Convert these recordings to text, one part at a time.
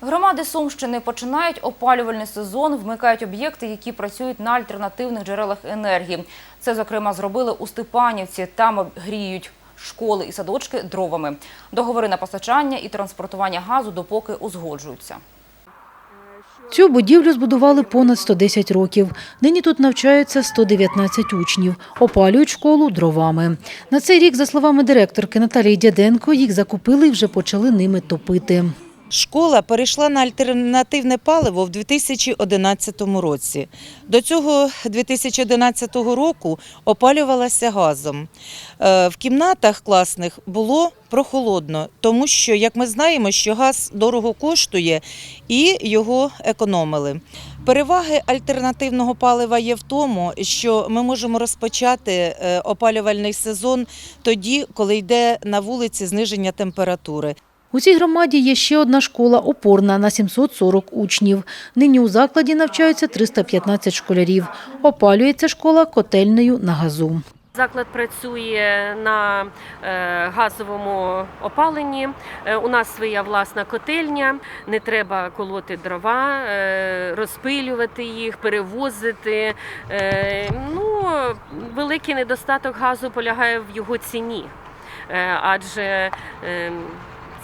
Громади Сумщини починають опалювальний сезон, вмикають об'єкти, які працюють на альтернативних джерелах енергії. Це, зокрема, зробили у Степанівці. Там гріють школи і садочки дровами. Договори на постачання і транспортування газу допоки узгоджуються. Цю будівлю збудували понад 110 років. Нині тут навчаються 119 учнів. Опалюють школу дровами. На цей рік, за словами директорки Наталії Дяденко, їх закупили і вже почали ними топити. Школа перейшла на альтернативне паливо в 2011 році. До цього 2011 року опалювалася газом. Е, В кімнатах класних було прохолодно, тому що, як ми знаємо, що газ дорого коштує і його економили. Переваги альтернативного палива є в тому, що ми можемо розпочати е, опалювальний сезон тоді, коли йде на вулиці зниження температури. У цій громаді є ще одна школа опорна на 740 учнів. Нині у закладі навчаються 315 школярів. Опалюється школа котельнею на газу. Заклад працює на е, газовому опаленні. Е, У нас своя власна котельня, не треба колоти дрова, е, розпилювати їх, перевозити. Ну, великий недостаток газу полягає в його ціні, адже е,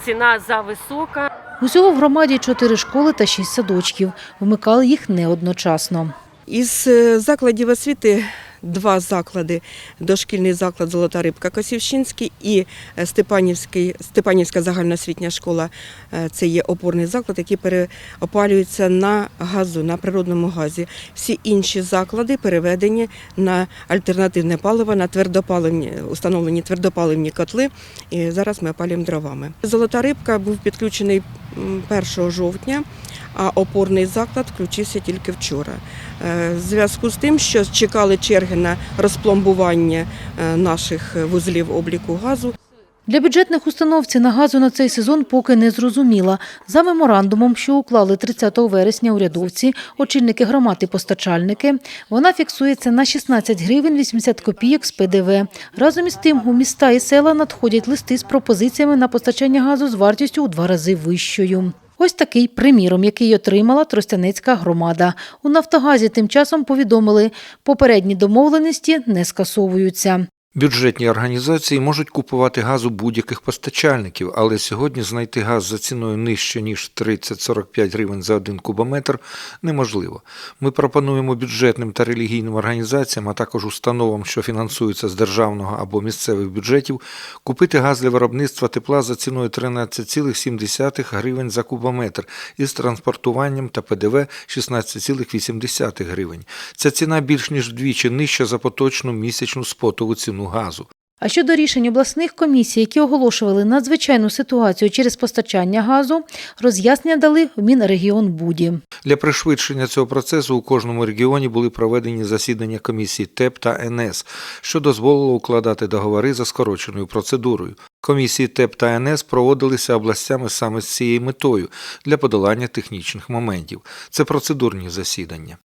ціна зависока. Усього в громаді чотири школи та шість садочків. Вмикали їх не одночасно. Із е, закладів освіти два заклади: дошкільний заклад Золота рибка Косівщинський і е, Степанівський, Степанівська загальноосвітня школа. Е, Це є опорний заклад, який переопалюється на газу, на природному газі. Всі інші заклади переведені на альтернативне паливо, на твердопаливні, установлені твердопаливні котли. І зараз ми опалюємо дровами. Золота рибка був підключений м, 1 жовтня а опорний заклад включився тільки вчора. Е, В зв'язку з тим, що чекали черги на розпломбування е, наших вузлів обліку газу, Для бюджетних установ ціна газу на цей сезон поки не зрозуміла. За меморандумом, що уклали 30 вересня урядовці, очільники громад і постачальники, вона фіксується на 16 гривень 80 копійок з ПДВ. Разом із тим у міста і села надходять листи з пропозиціями на постачання газу з вартістю у два рази вищою. Ось такий приміром, який отримала Тростянецька громада. У Нафтогазі тим часом повідомили, попередні домовленості не скасовуються. Бюджетні організації можуть купувати газ у будь-яких постачальників, але сьогодні знайти газ за ціною нижче ніж 30-45 гривень за один кубометр неможливо. Ми пропонуємо бюджетним та релігійним організаціям, а також установам, що фінансуються з державного або місцевих бюджетів, купити газ для виробництва тепла за ціною 13,7 гривень за кубометр із транспортуванням та ПДВ 16,8 гривень. Ця ціна більш ніж вдвічі нижча за поточну місячну спотову ціну газу. А щодо рішень обласних комісій, які оголошували надзвичайну ситуацію через постачання газу, роз'яснення дали в Мінрегіонбуді. Для пришвидшення цього процесу у кожному регіоні були проведені засідання комісій ТЕП та НС, що дозволило укладати договори за скороченою процедурою. Комісії ТЕП та НС проводилися областями саме з цією метою для подолання технічних моментів. Це процедурні засідання.